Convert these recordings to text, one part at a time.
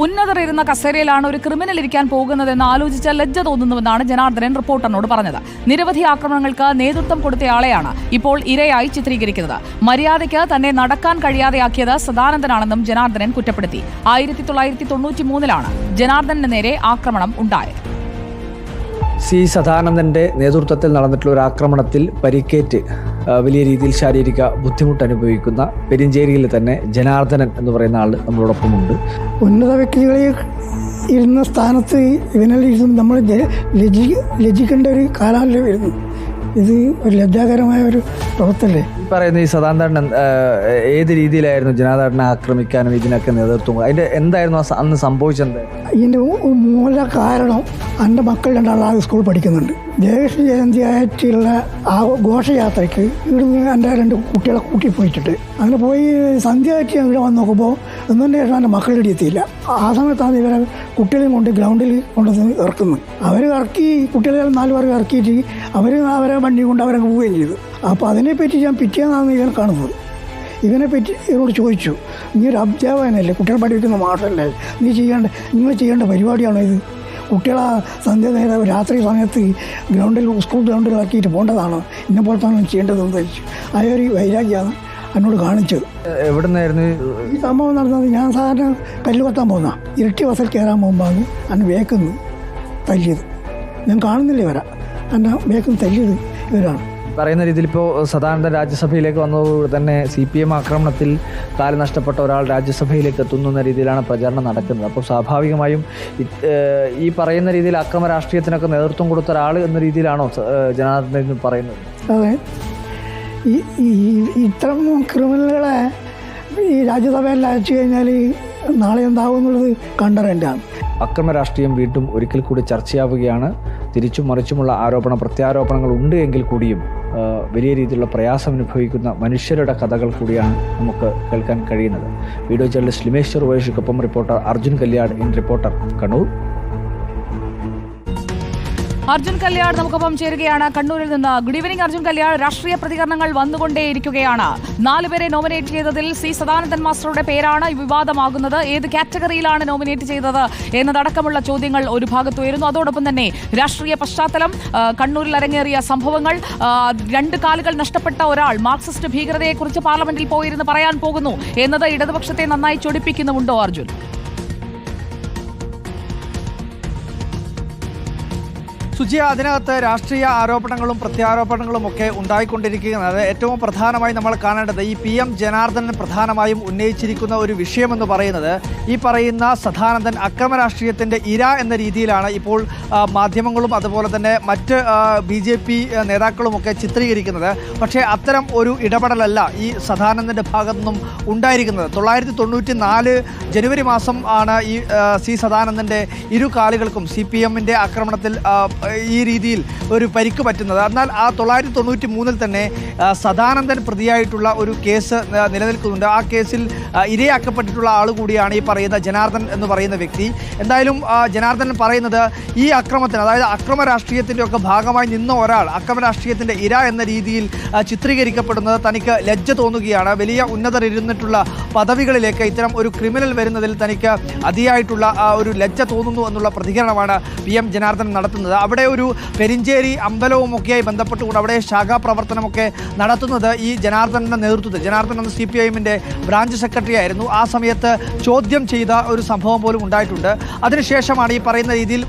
ഉന്നതർ ഇരുന്ന കസേരയിലാണ് ഒരു ക്രിമിനൽ ഇരിക്കാൻ പോകുന്നതെന്ന് ആലോചിച്ച ലജ്ജ തോന്നുന്നുവെന്നാണ് ജനാർദ്ദനൻ റിപ്പോർട്ടറിനോട് പറഞ്ഞത്. നിരവധി ആക്രമണങ്ങൾക്ക് നേതൃത്വം കൊടുത്തയാളെയാണ് ഇപ്പോൾ ഇരയായി ചിത്രീകരിക്കുന്നത്. മര്യാദയ്ക്ക് തന്നെ നടക്കാൻ കഴിയാതെയാക്കിയത് സദാനന്ദനാണെന്നും ജനാർദ്ദനൻ കുറ്റപ്പെടുത്തി. ആയിരത്തി തൊള്ളായിരത്തി തൊണ്ണൂറ്റി മൂന്നിലാണ് ജനാർദ്ദനന് നേരെ ആക്രമണം ഉണ്ടായത്. സി സദാനന്ദന്റെ നേതൃത്വത്തിൽ നടന്നിട്ടുള്ള ഒരു ആക്രമണത്തിൽ പരിക്കേറ്റ് വലിയ രീതിയിൽ ശാരീരിക ബുദ്ധിമുട്ട് അനുഭവിക്കുന്ന പെരിഞ്ചേരിയിൽ തന്നെ ജനാർദ്ദനൻ എന്ന് പറയുന്ന ആൾ നമ്മളോടൊപ്പമുണ്ട്. ഉന്നത വ്യക്തികളിൽ ഇരുന്ന സ്ഥാനത്ത് ഇരുന്ന് നമ്മൾ ലജിക്കേണ്ട ഒരു കാലമല്ലേ വരുന്നു. ഇത് ഒരു ലജ്ജാകരമായ ഒരു പ്രവൃത്തല്ലേ പറയുന്ന ഈ സദാനന്ദൻ ഏത് രീതിയിലായിരുന്നു ജനാദാടനെ ആക്രമിക്കാനും ഇതിനൊക്കെ നേതൃത്വം? അതിന്റെ എന്തായിരുന്നു അന്ന് സംഭവിച്ചത്? ഇതിന്റെ മൂല കാരണം എന്റെ മക്കൾ രണ്ടാളാണ് സ്കൂൾ പഠിക്കുന്നുണ്ട്. ജയകൃഷ്ണ ജയന്തി ആയിട്ടുള്ള ആ ഘോഷയാത്രയ്ക്ക് ഇവിടുന്ന് എന്റെ രണ്ട് കുട്ടികളെ കൂട്ടി പോയിട്ടുണ്ട്. അങ്ങനെ പോയി സന്ധ്യയ്ക്ക് ഇവിടെ വന്ന് നോക്കുമ്പോൾ ഒന്നിന്റെ ശേഷം എന്റെ മക്കളുടെ എത്തിയില്ല. ആ സമയത്താണ് ഇവരെ കുട്ടികളെയും കൊണ്ട് ഗ്രൗണ്ടിൽ കൊണ്ടുവന്ന് ഇറക്കുന്നത്. അവർ ഇറക്കി കുട്ടികളെ നാല് പേർക്ക് ഇറക്കിയിട്ട് അവർ അവരെ വണ്ടി കൊണ്ട് അവരെ പോവുകയും ചെയ്തു. അപ്പോൾ അതിനെപ്പറ്റി ഞാൻ പിറ്റേന്നാണ് ഇവൻ കാണുന്നത്. ഇവനെ പറ്റി ഇവരോട് ചോദിച്ചു നീ ഒരു അധ്യാപകനല്ലേ? കുട്ടികളെ പഠിപ്പിക്കുന്ന മാഷല്ലേ? നീ ചെയ്യേണ്ട നിങ്ങൾ ചെയ്യേണ്ട പരിപാടിയാണോ ഇത്? കുട്ടികളെ സന്ധ്യ നേരം രാത്രി സമയത്ത് ഗ്രൗണ്ടിൽ സ്കൂൾ ഗ്രൗണ്ടിൽ ഇറക്കിയിട്ട് പോകേണ്ടതാണോ ഇന്നെ പോലത്താണ് ചെയ്യേണ്ടതെന്ന് ധരിച്ചു അതൊരു വൈരാഗ്യമാണ്. എന്നോട് കാണിച്ചു. എവിടെ നിന്നായിരുന്നു ഈ സംഭവം നടന്നത് ഞാൻ സാധാരണ കല്ല് കൊത്താൻ പോകുന്ന ഇരട്ടി വസൽ കയറാൻ പോകുമ്പോൾ അന്ന് വേക്കുന്നു തല്ലിയത്. ഞാൻ കാണുന്നില്ല ഇവരാ. എന്നെ വേക്കുന്നു തല്ലിയത് ഇവരാണ്. പറയുന്ന രീതിയിൽ ഇപ്പോൾ സദാനന്ദൻ രാജ്യസഭയിലേക്ക് വന്നതോടുകൂടി തന്നെ സി പി എം ആക്രമണത്തിൽ കാൽ നഷ്ടപ്പെട്ട ഒരാൾ രാജ്യസഭയിലേക്ക് എത്തുന്നു എന്ന രീതിയിലാണ് പ്രചാരണം നടക്കുന്നത്. അപ്പോൾ സ്വാഭാവികമായും ഈ പറയുന്ന രീതിയിൽ അക്രമ രാഷ്ട്രീയത്തിനൊക്കെ നേതൃത്വം കൊടുത്ത ഒരാൾ എന്ന രീതിയിലാണോ ജനാർദ്ദനം പറയുന്നത്? അതെ. ഈ ഇത്തരം ക്രിമിനലുകളെ ഈ രാജ്യസഭയിൽ അയച്ചു കഴിഞ്ഞാൽ നാളെ എന്താവും എന്നുള്ളത് കണ്ടറിയേണ്ടതാണ് അക്രമ രാഷ്ട്രീയം വീണ്ടും ഒരിക്കൽ കൂടി ചർച്ചയാവുകയാണ്. തിരിച്ചും മറിച്ചുമുള്ള ആരോപണ പ്രത്യാരോപണങ്ങൾ ഉണ്ട് എങ്കിൽ കൂടിയും വലിയ രീതിയിലുള്ള പ്രയാസം അനുഭവിക്കുന്ന മനുഷ്യരുടെ കഥകൾ കൂടിയാണ് നമുക്ക് കേൾക്കാൻ കഴിയുന്നത്. Video journalist Limeshwar വൈഷിക്കൊപ്പം reporter Arjun Kalyad in reporter Kannur. Arjun Kalyan നമുക്കൊപ്പം ചേരുകയാണ്. കണ്ണൂരിൽ നിന്ന് ഗുഡ് ഈവനിംഗ് അർജുൻ കല്യാൺ. രാഷ്ട്രീയ പ്രതികരണങ്ങൾ വന്നുകൊണ്ടേയിരിക്കുകയാണ്. നാലുപേരെ നോമിനേറ്റ് ചെയ്തതിൽ സി സദാനന്ദൻ മാസ്റ്ററുടെ പേരാണ് വിവാദമാകുന്നത്. ഏത് കാറ്റഗറിയിലാണ് നോമിനേറ്റ് ചെയ്തത് എന്നതടക്കമുള്ള ചോദ്യങ്ങൾ ഒരു ഭാഗത്ത് ഉയരുന്നു അതോടൊപ്പം തന്നെ രാഷ്ട്രീയ പശ്ചാത്തലം കണ്ണൂരിൽ അരങ്ങേറിയ സംഭവങ്ങൾ രണ്ട് കാലുകൾ നഷ്ടപ്പെട്ട ഒരാൾ മാർക്സിസ്റ്റ് ഭീകരതയെക്കുറിച്ച് പാർലമെന്റിൽ പോയിരുന്ന് പറയാൻ പോകുന്നു എന്നത് ഇടതുപക്ഷത്തെ നന്നായി ചൊടിപ്പിക്കുന്നുമുണ്ടോ അർജുൻ? സുജിയ അതിനകത്ത് രാഷ്ട്രീയ ആരോപണങ്ങളും പ്രത്യാരോപണങ്ങളും ഒക്കെ ഉണ്ടായിക്കൊണ്ടിരിക്കുകയാണ്. അത് ഏറ്റവും പ്രധാനമായി നമ്മൾ കാണേണ്ടത് ഈ പി എം ജനാർദ്ദനൻ പ്രധാനമായും ഉന്നയിച്ചിരിക്കുന്ന ഒരു വിഷയമെന്ന് പറയുന്നത് ഈ പറയുന്ന സദാനന്ദൻ അക്രമ രാഷ്ട്രീയത്തിന്റെ ഇര എന്ന രീതിയിലാണ് ഇപ്പോൾ മാധ്യമങ്ങളും അതുപോലെ തന്നെ മറ്റ് ബി ജെ പി നേതാക്കളുമൊക്കെ ചിത്രീകരിക്കുന്നത്. പക്ഷേ അത്തരം ഒരു ഇടപെടലല്ല ഈ സദാനന്ദന്റെ ഭാഗത്തു നിന്നും ഉണ്ടായിരിക്കുന്നത്. തൊള്ളായിരത്തി തൊണ്ണൂറ്റി നാല് ജനുവരി മാസം ആണ് ഈ സി സദാനന്ദന്റെ ഇരു കാലുകൾക്കും സി പി എമ്മിന്റെ ആക്രമണത്തിൽ ഈ രീതിയിൽ ഒരു പരിക്ക് പറ്റുന്നത്. എന്നാൽ ആ തൊള്ളായിരത്തി തൊണ്ണൂറ്റി മൂന്നിൽ തന്നെ സദാനന്ദൻ പ്രതിയായിട്ടുള്ള ഒരു കേസ് നിലനിൽക്കുന്നുണ്ട്. ആ കേസിൽ ഇരയാക്കപ്പെട്ടിട്ടുള്ള ആൾ കൂടിയാണ് ഈ പറയുന്ന ജനാർദ്ദൻ എന്ന് പറയുന്ന വ്യക്തി. എന്തായാലും ജനാർദ്ദൻ പറയുന്നത് ഈ അക്രമത്തിന് അതായത് അക്രമ രാഷ്ട്രീയത്തിന്റെ ഒക്കെ ഭാഗമായി നിന്ന ഒരാൾ അക്രമ രാഷ്ട്രീയത്തിന്റെ ഇര എന്ന രീതിയിൽ ചിത്രീകരിക്കപ്പെടുന്നത് തനിക്ക് ലജ്ജ തോന്നുകയാണ്. വലിയ ഉന്നതർ ഇരുന്നിട്ടുള്ള പദവികളിലേക്ക് ഇത്തരം ഒരു ക്രിമിനൽ വരുന്നതിൽ തനിക്ക് അതിയായിട്ടുള്ള ഒരു ലജ്ജ തോന്നുന്നു എന്നുള്ള പ്രതികരണമാണ് പി എം ജനാർദ്ദൻ നടത്തുന്നത്. അവിടെ ഒരു പെരിഞ്ചേരി അമ്പലവുമൊക്കെയായി ബന്ധപ്പെട്ടുകൊണ്ട് അവിടെ ശാഖാ പ്രവർത്തനമൊക്കെ നടത്തുന്നത് ഈ ജനാർദ്ദനന്റെ നേതൃത്വത്തിൽ ജനാർദ്ദനൻ എന്ന സി പി ബ്രാഞ്ച് സെക്രട്ടറി ആയിരുന്നു. ആ സമയത്ത് ചോദ്യം ചെയ്ത ഒരു സംഭവം പോലും ഉണ്ടായിട്ടുണ്ട്. അതിനുശേഷമാണ് ഈ പറയുന്ന രീതിയിൽ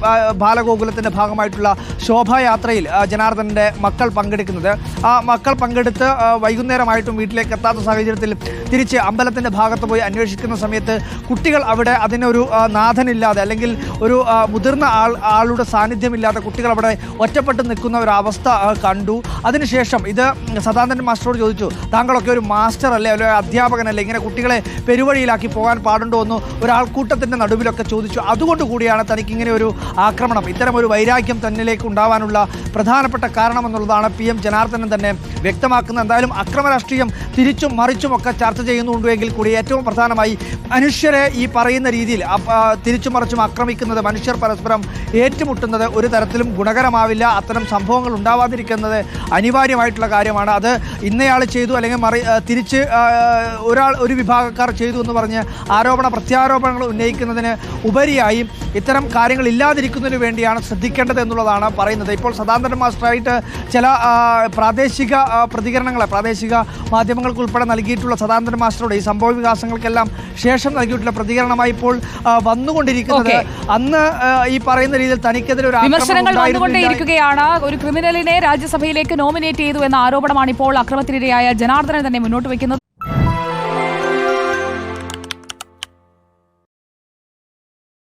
ബാലഗോകുലത്തിന്റെ ഭാഗമായിട്ടുള്ള ശോഭായാത്രയിൽ ആ, ജനാർദ്ദനന്റെ മക്കൾ പങ്കെടുക്കുന്നത്. ആ മക്കൾ പങ്കെടുത്ത് വൈകുന്നേരമായിട്ടും വീട്ടിലേക്ക് എത്താത്ത സാഹചര്യത്തിൽ തിരിച്ച് അമ്പലത്തിന്റെ ഭാഗത്ത് പോയി അന്വേഷിക്കുന്ന സമയത്ത് കുട്ടികൾ അവിടെ അതിനൊരു നാഥനില്ലാതെ അല്ലെങ്കിൽ ഒരു മുതിർന്ന ആൾ ആളുടെ സാന്നിധ്യമില്ലാതെ കുട്ടികൾ അവിടെ ഒറ്റപ്പെട്ട് നിൽക്കുന്ന ഒരു അവസ്ഥ കണ്ടു. അതിനുശേഷം ഇത് സദാനന്ദൻ മാസ്റ്ററോട് ചോദിച്ചു താങ്കളൊക്കെ ഒരു മാസ്റ്റർ അല്ലേ? അല്ലെ അധ്യാപകനല്ലേ? ഇങ്ങനെ കുട്ടികളെ പെരുവഴിയിലാക്കി പോകാൻ പാടുണ്ടോ? എന്ന് ഒരാൾക്കൂട്ടത്തിന്റെ നടുവിലൊക്കെ ചോദിച്ചു. അതുകൊണ്ട് കൂടിയാണ് തനിക്ക് ഇങ്ങനെ ഒരു ആക്രമണം. ഇത്തരം ഒരു വൈരാഗ്യം തന്നിലേക്ക് ഉണ്ടാവാനുള്ള പ്രധാനപ്പെട്ട കാരണമെന്നുള്ളതാണ് പി എം ജനാർദ്ദനൻ തന്നെ വ്യക്തമാക്കുന്നത്. എന്തായാലും അക്രമ രാഷ്ട്രീയം തിരിച്ചും മറിച്ചുമൊക്കെ ചർച്ച ചെയ്യുന്നുണ്ട് എങ്കിൽ കൂടി ഏറ്റവും പ്രധാനമായി മനുഷ്യരെ ഈ പറയുന്ന രീതിയിൽ തിരിച്ചും മറിച്ചും ആക്രമിക്കുന്നത് മനുഷ്യർ പരസ്പരം ഏറ്റുമുട്ടുന്നത് ഒരു തരത്തിലും ഗുണകരമാവില്ല. അത്തരം സംഭവങ്ങൾ ഉണ്ടാവാതിരിക്കുന്നത് അനിവാര്യമായിട്ടുള്ള കാര്യമാണ്. അത് ഇന്നയാൾ ചെയ്തു അല്ലെങ്കിൽ മറി തിരിച്ച് ഒരാൾ ഒരു വിഭാഗക്കാർ ചെയ്തു എന്ന് പറഞ്ഞ് ആരോപണ പ്രത്യാരോപണങ്ങൾ ഉന്നയിക്കുന്നതിന് ഉപരിയായി ഇത്തരം കാര്യങ്ങൾ ഇല്ലാതിരിക്കുന്നതിന് വേണ്ടിയാണ് ശ്രദ്ധിക്കേണ്ടത് എന്നുള്ളതാണ് പറയുന്നത്. ഇപ്പോൾ സദാന്തരൻ മാസ്റ്ററായിട്ട് ചില പ്രാദേശിക പ്രതികരണങ്ങളെ പ്രാദേശിക മാധ്യമങ്ങൾക്ക് ഉൾപ്പെടെ നൽകിയിട്ടുള്ള സദാനന്ദൻ മാസ്റ്ററുടെ ഈ സംഭവ വികാസങ്ങൾക്കെല്ലാം ശേഷം നൽകിയിട്ടുള്ള പ്രതികരണമായി ഇപ്പോൾ വന്നുകൊണ്ടിരിക്കുന്നത്. അന്ന് ഈ പറയുന്ന രീതിയിൽ തനിക്കെതിരെ ഒരു വിമർശനങ്ങൾ വന്നുകൊണ്ടേയിരിക്കുകയാണ്. ഒരു ക്രിമിനലിനെ രാജ്യസഭയിലേക്ക് നോമിനേറ്റ് ചെയ്തു എന്ന ആരോപണമാണ് ഇപ്പോൾ അക്രമത്തിനിരയായ ജനാർദ്ദനെ തന്നെ മുന്നോട്ട് വയ്ക്കുന്നത്.